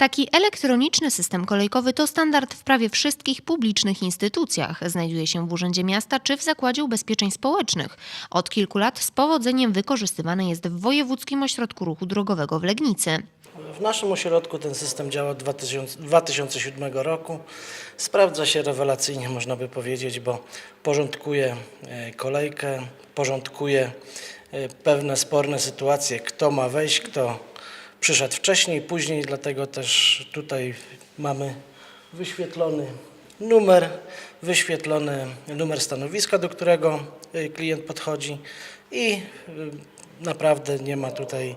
Taki elektroniczny system kolejkowy to standard w prawie wszystkich publicznych instytucjach. Znajduje się w Urzędzie Miasta czy w Zakładzie Ubezpieczeń Społecznych. Od kilku lat z powodzeniem wykorzystywany jest w Wojewódzkim Ośrodku Ruchu Drogowego w Legnicy. W naszym ośrodku ten system działa od 2000 2007 roku. Sprawdza się rewelacyjnie, można by powiedzieć, bo porządkuje e, kolejkę, porządkuje e, pewne sporne sytuacje, kto ma wejść, kto przyszedł wcześniej, później, dlatego też tutaj mamy wyświetlony numer, wyświetlony numer stanowiska, do którego e, klient podchodzi i e, naprawdę nie ma tutaj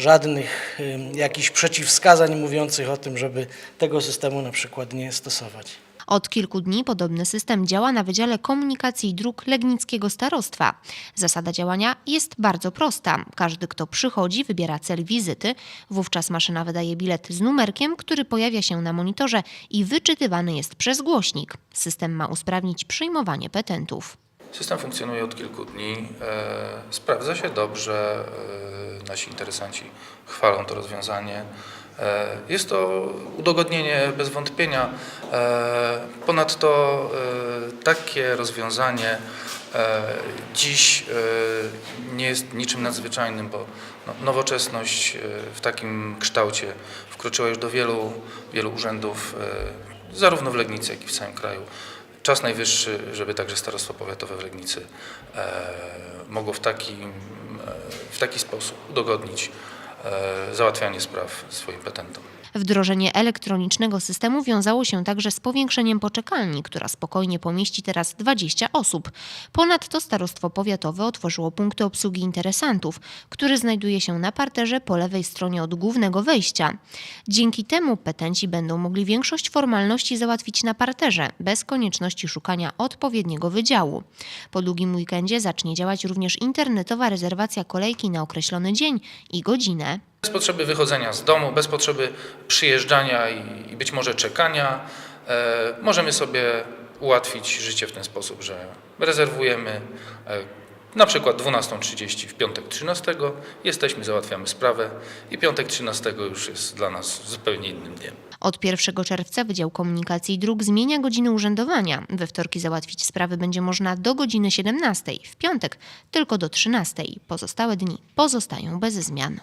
żadnych y, jakichś przeciwwskazań mówiących o tym, żeby tego systemu na przykład nie stosować. Od kilku dni podobny system działa na Wydziale Komunikacji i Dróg Legnickiego Starostwa. Zasada działania jest bardzo prosta. Każdy, kto przychodzi, wybiera cel wizyty. Wówczas maszyna wydaje bilet z numerkiem, który pojawia się na monitorze i wyczytywany jest przez głośnik. System ma usprawnić przyjmowanie petentów. System funkcjonuje od kilku dni, e, sprawdza się dobrze, e, nasi interesanci chwalą to rozwiązanie. E, jest to udogodnienie bez wątpienia. E, ponadto e, takie rozwiązanie dziś nie jest niczym nadzwyczajnym, bo no, nowoczesność w takim kształcie wkroczyła już do wielu, wielu urzędów, zarówno w Legnicy, jak i w całym kraju. Czas najwyższy, żeby także Starostwo Powiatowe w Legnicy mogło w taki, w taki sposób udogodnić załatwianie spraw swoim petentom. Wdrożenie elektronicznego systemu wiązało się także z powiększeniem poczekalni, która spokojnie pomieści teraz 20 osób. Ponadto Starostwo Powiatowe otworzyło punkty obsługi interesantów, który znajduje się na parterze po lewej stronie od głównego wejścia. Dzięki temu petenci będą mogli większość formalności załatwić na parterze, bez konieczności szukania odpowiedniego wydziału. Po długim weekendzie zacznie działać również internetowa rezerwacja kolejki na określony dzień i godzinę. Bez potrzeby wychodzenia z domu, bez potrzeby przyjeżdżania i, i być może czekania, e, możemy sobie ułatwić życie w ten sposób, że rezerwujemy e, na przykład 12.30 w piątek 13, jesteśmy, załatwiamy sprawę i piątek 13 już jest dla nas zupełnie innym dniem. Od 1 czerwca Wydział Komunikacji i Dróg zmienia godziny urzędowania. We wtorki załatwić sprawy będzie można do godziny 17, w piątek tylko do 13. Pozostałe dni pozostają bez zmian.